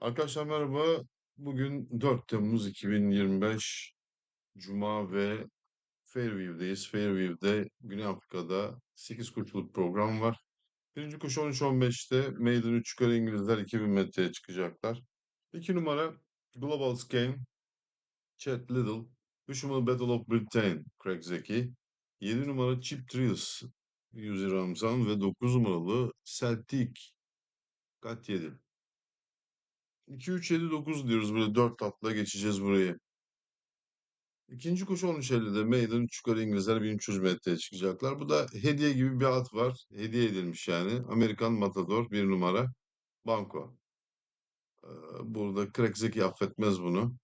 Arkadaşlar merhaba. Bugün 4 Temmuz 2025 Cuma ve Fairview'deyiz. Fairview'de Güney Afrika'da 8 koşuluk program var. Birinci koşu 13-15'te Maiden 3 yukarı İngilizler 2000 metreye çıkacaklar. 2 numara Global Game Chad Little. 3 numara Battle of Britain Craig Zeki. 7 numara Chip Thrills Yuzi Ramzan ve 9 numaralı Celtic Kat 7. 2-3-7-9 diyoruz böyle 4 atla geçeceğiz burayı. İkinci koşu 13.50'de Maiden 3 yukarı İngilizler 1300 metreye çıkacaklar. Bu da hediye gibi bir at var. Hediye edilmiş yani. Amerikan Matador bir numara. Banko. Ee, burada Craig Zeki affetmez bunu.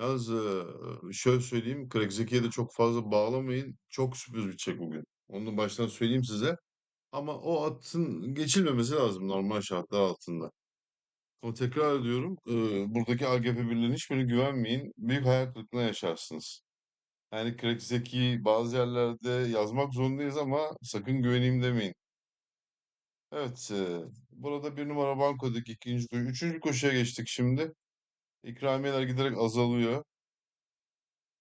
Yalnız e, şöyle söyleyeyim. Craig Zeki'ye de çok fazla bağlamayın. Çok sürpriz bitecek bugün. Onu baştan söyleyeyim size. Ama o atın geçilmemesi lazım normal şartlar altında. Ama tekrar ediyorum, buradaki AGP birliğine hiçbirine güvenmeyin. Büyük hayal kırıklığına yaşarsınız. Yani Craig Zeki bazı yerlerde yazmak zorundayız ama sakın güveneyim demeyin. Evet, burada bir numara bankodaki ikinci. Üçüncü koşuya geçtik şimdi. İkramiyeler giderek azalıyor.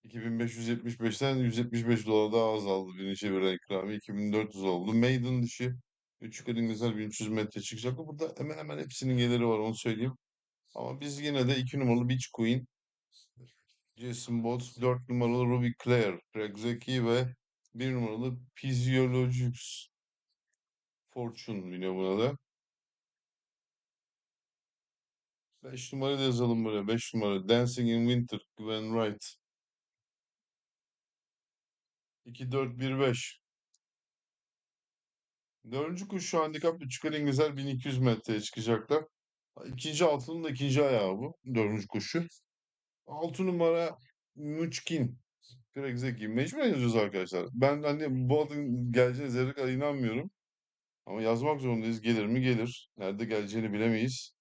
2575'ten 175 dolar daha azaldı birinci çeviren ikramiye. 2400 oldu. Maiden dışı 3 yukarı İngilizler 1300 metre çıkacak. Burada hemen hemen hepsinin geliri var onu söyleyeyim. Ama biz yine de 2 numaralı Beach Queen Jason Botts, 4 numaralı Ruby Claire, Craig Zeki ve 1 numaralı Physiologics Fortune biniyor buna da. 5 numarayı da yazalım buraya. 5 numara Dancing in Winter, Gwen Wright. 2, 4, 1, 5. Dördüncü kuş şu handikap 3 yukarı İngilizler 1200 metreye çıkacaklar. İkinci altının da ikinci ayağı bu. Dördüncü koşu. 6 numara Munchkin. Craig Zeki. Mecbur yazıyoruz arkadaşlar. Ben hani bu adın geleceğine zerre kadar inanmıyorum. Ama yazmak zorundayız. Gelir mi? Gelir. Nerede geleceğini bilemeyiz.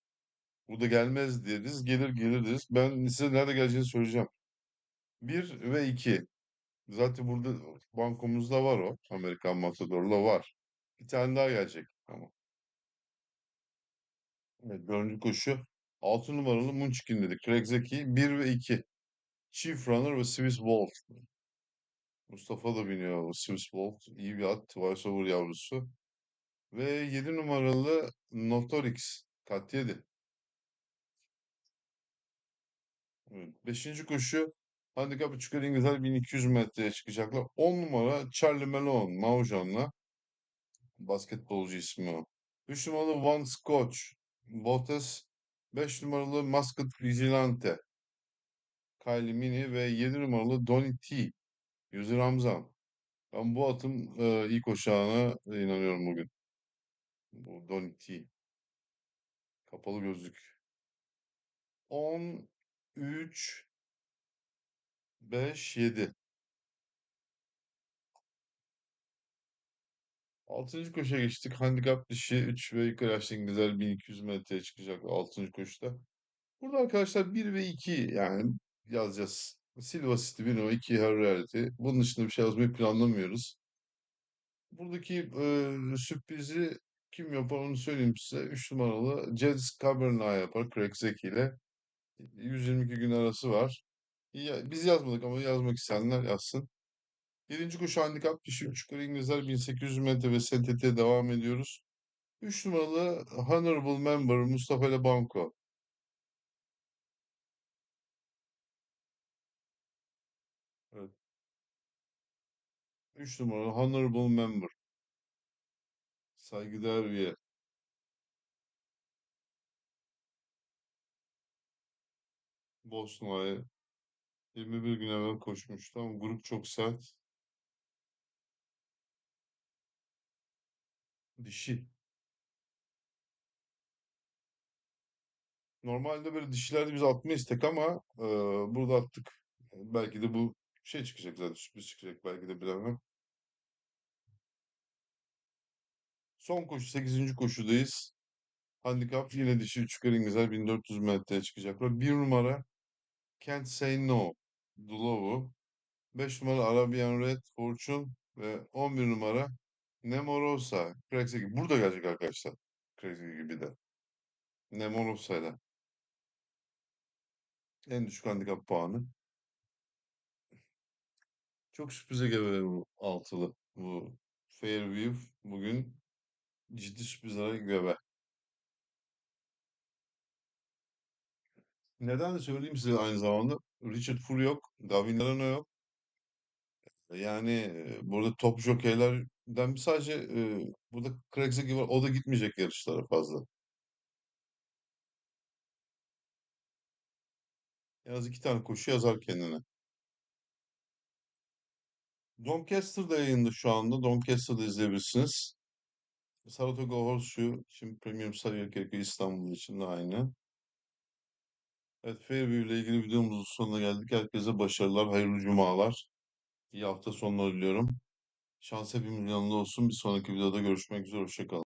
Burada gelmez deriz. Gelir gelir deriz. Ben size nerede geleceğini söyleyeceğim. Bir ve iki. Zaten burada bankomuzda var o. Amerikan Matador'la var. Bir tane daha gelecek ama. Evet, dördüncü koşu. Altı numaralı Munchkin dedik. Craig Zeki. Bir ve iki. Chief Runner ve Swiss Bolt. Mustafa da biniyor o Swiss Bolt. İyi bir at. Twice Over yavrusu. Ve 7 numaralı Notorix. Kat 7. Evet. Beşinci koşu handikap çıkar İngilizler 1200 metreye çıkacaklar. 10 numara Charlie Malone Maujan'la basketbolcu ismi o. 3 numaralı Van Scotch Bottas 5 numaralı Muscat Vigilante Kylie Mini ve 7 numaralı Donny T Yüzü Ramzan. Ben bu atın e, iyi koşacağına inanıyorum bugün. Bu Donny T. Kapalı gözlük. 10 3 5 7 Altıncı koşuya geçtik. Handikap dışı 3 ve yukarı yaşlı İngilizler 1200 metreye çıkacak 6. koşuda. Burada arkadaşlar 1 ve 2 yani yazacağız. Silva City, Vino, 2 Her Reality. Bunun dışında bir şey yazmayı planlamıyoruz. Buradaki e, sürprizi kim yapar onu söyleyeyim size. 3 numaralı Jez Cabernet yapar Craig Zeki ile. 122 gün arası var. Biz yazmadık ama yazmak isteyenler yazsın. 7. koşu handikap dışı 3 yukarı İngilizler 1800 metre ve STT'ye devam ediyoruz. 3 numaralı Honorable Member Mustafa ile Banko. Evet. 3 numaralı Honorable Member. Saygıdeğer üye. Bosna'ya 21 gün evvel koşmuştu ama grup çok sert. Dişi. Normalde böyle dişilerde biz atmayız tek ama e, burada attık. Belki de bu şey çıkacak zaten sürpriz çıkacak belki de bilemem. Son koşu 8. koşudayız. Handikap yine dişi 3 yukarı İngilizler 1400 metreye çıkacaklar. 1 numara Can't Say No Dulovu. 5 numara Arabian Red Fortune ve 11 numara Nemorosa. Crazy gibi. Burada gelecek arkadaşlar. Crazy gibi de. Nemorosa'yla. En düşük handikap puanı. Çok sürprize gebe bu altılı. Bu Fairview bugün ciddi sürprizlere gebe. Neden de söyleyeyim size aynı zamanda. Richard Fury yok. Gavin Arana yok. Yani burada top jokeylerden bir sadece e, burada Craig Ziggy var. O da gitmeyecek yarışlara fazla. En az iki tane koşu yazar kendine. Doncaster da yayında şu anda. Doncaster'da izleyebilirsiniz. Saratoga Horseshoe. Şimdi Premium Sarıyer İstanbul için de aynı. Evet, Fairview ile ilgili videomuzun sonuna geldik. Herkese başarılar, hayırlı cumalar. İyi hafta sonları diliyorum. Şans hepimizin yanında olsun. Bir sonraki videoda görüşmek üzere. Hoşça kalın.